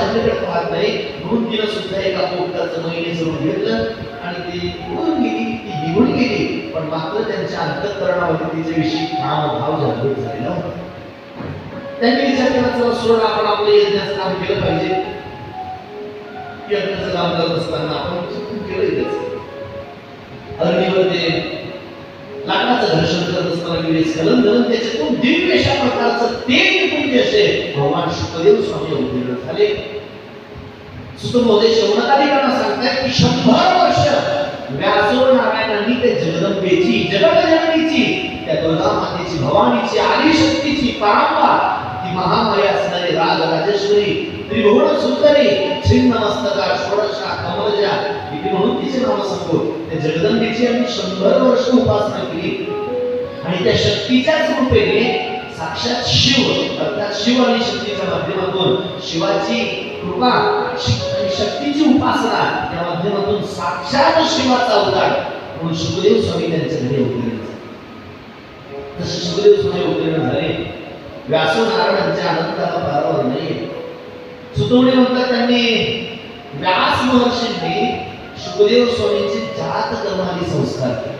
आपल्याकडे पाहत नाही म्हणून तिनं सुद्धा एका पोपटाचं महिने जवळ घेतलं आणि ती निघून गेली ती निघून गेली. पण मात्र त्यांच्या अंतःकरणामध्ये तिच्याविषयी काम भाव जागृत झालेला होता. त्यांनी विचार केला चला सोड आपण आपलं यज्ञाचं काम केलं पाहिजे. यज्ञाचं काम करत असताना आपण चुकून केलं इथेच. अग्नीवर ते लाकडाचं घर्षण करत असताना गेले स्खलन झालं त्याच्यातून दिव्य अशा प्रकारचं तेज निघून भगवान शुकदेव स्वामी अवतीर्ण झाले सुतमोदय शौनकाधिकांना सांगतायत की शंभर वर्ष व्यासोर नारायणांनी ते जगदंबेची जगदजननीची त्या दुर्गा मातेची भवानीची आदिशक्तीची परांबा ती महामाया असणारी राज राजेश्वरी त्रिभुवन सुंदरी छिन्न मस्तका षोडशा कमलजा इथे म्हणून तिचे नाव सांगतो त्या जगदंबेची आम्ही शंभर वर्ष उपासना केली आणि त्या शक्तीच्याच रूपेने साक्षात शिव अर्थात शिव आणि शक्तीच्या माध्यमातून शिवाची कृपा आणि शक्तीची उपासना या माध्यमातून साक्षात शिवाचा अवतार म्हणून सुखदेव स्वामी त्यांच्या घरी अवतरले झाले. जसे सुखदेव स्वामी अवतरण झाले व्यासो नारायणांच्या आनंदाला पारावर नाही सुतवणे म्हणतात त्यांनी व्यास महर्षींनी सुखदेव स्वामींचे जात कर्माने संस्कार केले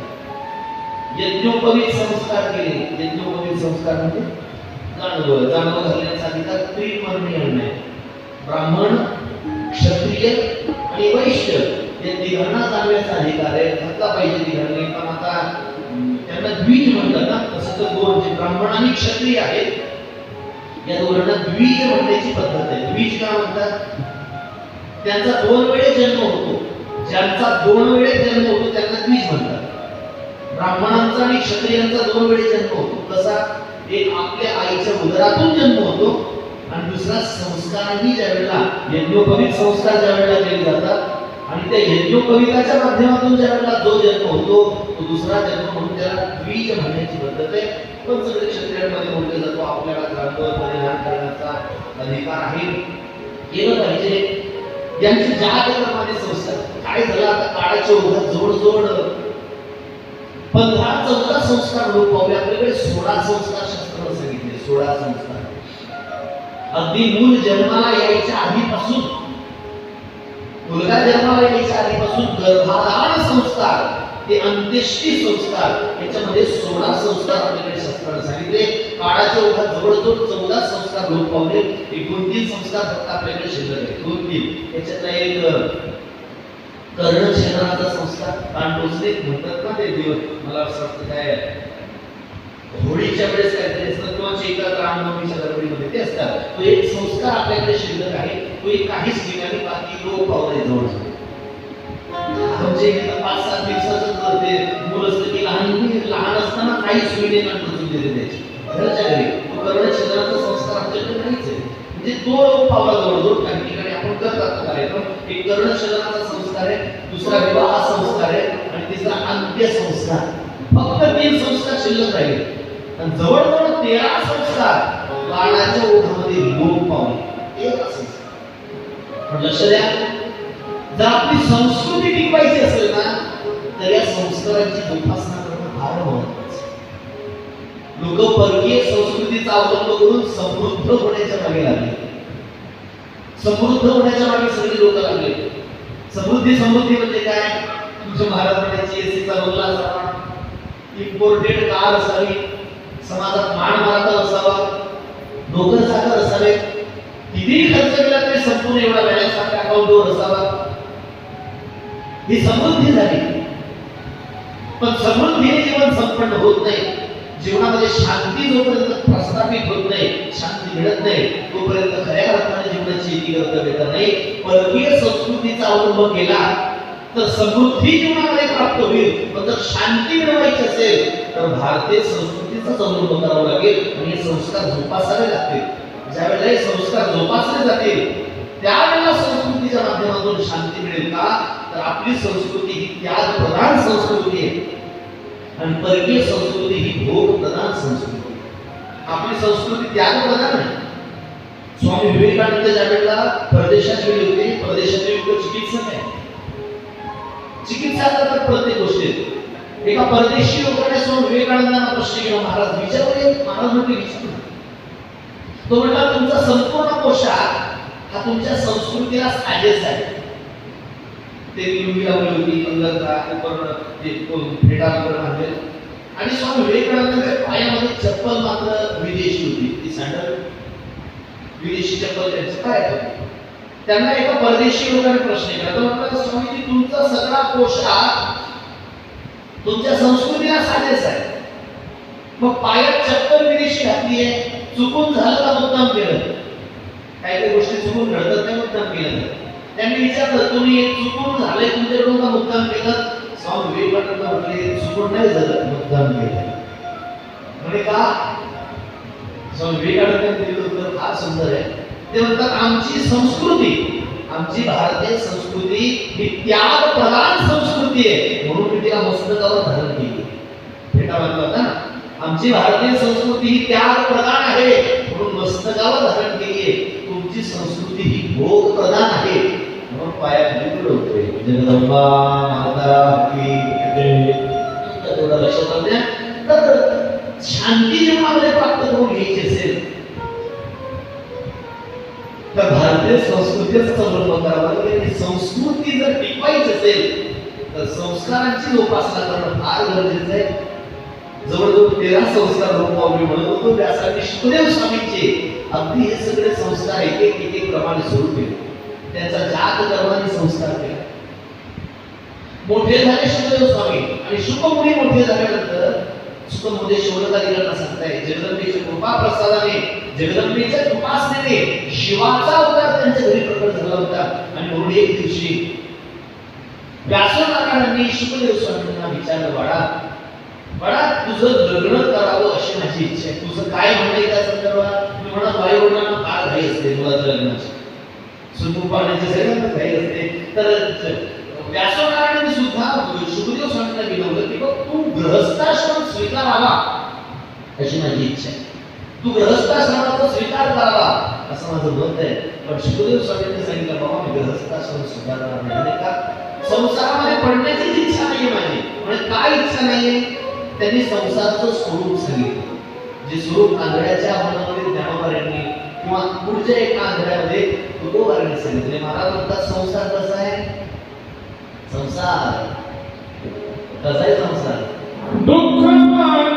यज्ञोपवीत संस्कार केले. यज्ञोपवीत संस्कार म्हणजे जाणवं. जाणवं घालण्याचा अधिकार त्रिवर्णीय नाही ब्राह्मण क्षत्रिय आणि वैश्य या तिघांना जाणण्याचा अधिकार आहे. घातला पाहिजे तिघांनी. पण आता त्यांना द्विज म्हणतात ना. तसं तर दोन जे ब्राह्मण आणि क्षत्रिय आहेत या दोघांना द्विज म्हणण्याची पद्धत आहे. द्विज का म्हणतात? त्यांचा दोन वेळे जन्म होतो. ज्यांचा दोन वेळे जन्म होतो त्यांना द्विज म्हणतात. ब्राह्मणांचा आणि क्षत्रियांचा दोन वेळी जन्म होतो. कसा? एक आपल्या आईच्या उदरातून जन्म होतो आणि दुसरा संस्कारांनी ज्या वेळेला यज्ञोपवित संस्कार ज्या वेळेला केले जातात आणि त्या यज्ञोपविताच्या माध्यमातून ज्या वेळेला जो जन्म होतो तो दुसरा जन्म म्हणून त्याला द्विज म्हणण्याची पद्धत आहे. पण सगळे क्षत्रियांमध्ये म्हटलं जातो आपल्याला ग्रंथ परिधान करण्याचा अधिकार आहे. केलं पाहिजे. यांचे ज्या कर्माने संस्कार काय झालं? आता काळाच्या ओघात जोड जोड पंधरा चौदा संस्कार लोक पावले आपल्याकडे सोळा संस्कार शास्त्रानं सांगितले. सोळा संस्कार. अगदी मूल जन्माला यायच्या आधीपासून मुलगा जन्माला यायच्या आधीपासून गर्भाधारण संस्कार ते अंत्येष्टी संस्कार याच्यामध्ये सोळा संस्कार आपल्याकडे शास्त्रानं सांगितले. काळाच्या ओघात जवळजवळ चौदा संस्कार लोक पावले एकूण तीन संस्कार फक्त आपल्याकडे शिल्लक आहे दोन तीन. याच्यातला एक कर्ण क्षेत्राचा संस्कार कान टोचले म्हणतात ना ते दिवस? मला असं वाटतं काय होळीच्या वेळेस काहीतरी असतं किंवा चैत्रात रामनवमीच्या गडबडीमध्ये ते असतात. तो एक संस्कार आपल्याकडे शिल्लक आहे तो एक काहीच ठिकाणी बाकी लोक पावले जवळ म्हणजे इथं पाच सात दिवसाचं करते मूल असतं की लहान लहान असताना काही सुविधे कान टोचून देते त्याची घरच्या घरी कर्ण क्षेत्राचा संस्कार आपल्याकडे नाहीच आहे. म्हणजे तो पावला जवळ जो काही ठिकाणी एक एक कर्णछेदनाचा संस्कार आहे दुसरा विवाह संस्कार आहे आणि तिसरा अंत्य संस्कार. फक्त तीन संस्कार शिल्लक राहिले. आणि जवळजवळ तेरा संस्कार काळाच्या ओठामध्ये लोप पावले. तेरा संस्कार पण लक्ष द्या जर आपली संस्कृती टिकवायची असेल ना तर या संस्कारांची जोपासना करणं फार महत्वाचं लोक परकीय संस्कृतीचा अवलंब करून समृद्ध होण्याच्या मागे लागले. समृद्ध होण्याच्या मागे सगळे लोक लागले. समृद्धी समृद्धी म्हणजे काय? तुमच्या महाराष्ट्राची एसीचा बंगला असावा इम्पोर्टेड कार असावी समाजात मान मारता असावा. नोकर साखर असावे. कितीही खर्च केला तरी संपूर्ण एवढा बॅलन्स आपल्या अकाउंटवर असावा. ही समृद्धी झाली. पण समृद्धीने जीवन संपन्न होत नाही. जीवनामध्ये शांती जोपर्यंत प्रस्थापित होत नाही शांती मिळत नाही तोपर्यंत खऱ्या जीवनाची इति नाही परकीय संस्कृतीचा अवलंब केला तर समृद्धी जीवनामध्ये प्राप्त होईल पण जर शांती मिळवायची असेल तर भारतीय संस्कृतीचाच अवलंब करावा लागेल आणि हे संस्कार जोपासावे लागतील. ज्या वेळेला हे संस्कार जोपासले जातील त्यावेळेला संस्कृतीच्या माध्यमातून शांती मिळेल का? तर आपली संस्कृती ही त्याग प्रधान संस्कृती आहे. आणि परकीय संस्कृती ही भोग प्रधान संस्कृती आपली संस्कृती त्याग प्रधान आहे. स्वामी विवेकानंद ज्या वेळेला परदेशात गेले होते परदेशाचे लोक चिकित्सक आहे. चिकित्सा करतात प्रत्येक गोष्टीत एका परदेशी लोकांनी स्वामी विवेकानंदांना प्रश्न केला महाराज विचारले? महाराज म्हणते विचार तो म्हणला तुमचा संपूर्ण पोशाख हा तुमच्या संस्कृतीला साजेस आहे ते लुंगी लावली होती अंगरखा उपर फेटा वगैरे बांधले आणि स्वामी विवेकानंदांच्या पायामध्ये चप्पल मात्र विदेशी होती ती सँडल. विदेशी चप्पल त्यांचं काय त्यांना एका परदेशी लोकांनी प्रश्न केला. तर म्हटलं स्वामीजी तुमचा सगळा पोशाख तुमच्या संस्कृतीला साधेच आहे. मग पायात चप्पल विदेशी घातली आहे चुकून झालं का मुद्दाम केलं? काही काही गोष्टी चुकून घडतात त्या मुद्दाम केलं? त्यांनी विचारलं तुम्ही चुकून झालंय तुमच्याकडून का मुद्दाम केलं? स्वामी विवेकानंद म्हटले चुकून नाही झालं मुद्दाम केलं. म्हणे का? स्वामी विवेकानंद फार सुंदर आहे. ते म्हणतात आमची संस्कृती आमची भारतीय संस्कृती ही त्याग प्रधान संस्कृती आहे. म्हणून मी तिला मस्तकावर धारण केली भेटा म्हणतात ना? आमची भारतीय संस्कृती ही त्याग प्रधान आहे. म्हणून मस्तकावर धारण केली आहे. तुमची संस्कृती ही भोग प्रधान आहे. म्हणून पायाखाली होते जगदंबा माता की तेवढं लक्षात राहू द्या. तर शांती जीवनामध्ये प्राप्त करून घ्यायची असेल तर भारतीय संस्कृतीच अवलंब करावा लागेल. संस्कृती जर टिकवायची असेल तर संस्कारांची जोपासना करणं फार गरजेचं आहे. जवळजवळ तेरा संस्कार लोक मी म्हणत होतो त्यासाठी सुखदेव स्वामींचे अगदी हे सगळे संस्कार एक एक एक एक प्रमाणे सुरू केले त्यांचा जात कर्माने संस्कार केला. मोठे झाले सुखदेव स्वामी. आणि शुभमुनी मोठे झाले सुखमुनी शौनकादिकांना सांगताय जगदंबेच्या कृपा प्रसादाने जगदंबेच्या कृपासने शिवाचा अवतार त्यांच्या घरी प्रकट झाला होता. आणि म्हणून एक दिवशी व्यासनारायणांनी शुकदेव स्वामींना विचारलं बाळा बाळा तुझं लग्न करावं अशी माझी इच्छा आहे. तुझं काय म्हणणं त्या संदर्भात? मी म्हणा बाई वडिलांना फार घाई असते मुलाचं लग्नाची. सुतू सगळ्यांना घाई असते. तर व्यासनारायणांनी सुद्धा सुखदेव स्वामींना विनवलं की बघ तू ग्रहस्थाश्रम स्वीकार स्वीकारावा अशी माझी इच्छा आहे. तू गृहस्थाश्रमाचा स्वीकार करावा. असं माझं मत आहे. पण शिवदेव स्वामींनी सांगितलं बाबा मी गृहस्थाश्रम स्वीकारणार नाही. म्हणजे का? संसारामध्ये पडण्याचीच इच्छा नाहीये माझी. म्हणजे काय इच्छा नाहीये? त्यांनी संसारचं स्वरूप सांगितलं. जे स्वरूप आंधळ्याच्या मनामध्ये ज्ञानोबाऱ्यांनी किंवा पुढच्या एका आंधळ्यामध्ये तुकोबाऱ्यांनी सांगितले. म्हणजे महाराज म्हणतात संसार कसा आहे? संसार. कसा आहे संसार? दुःख. Vamos.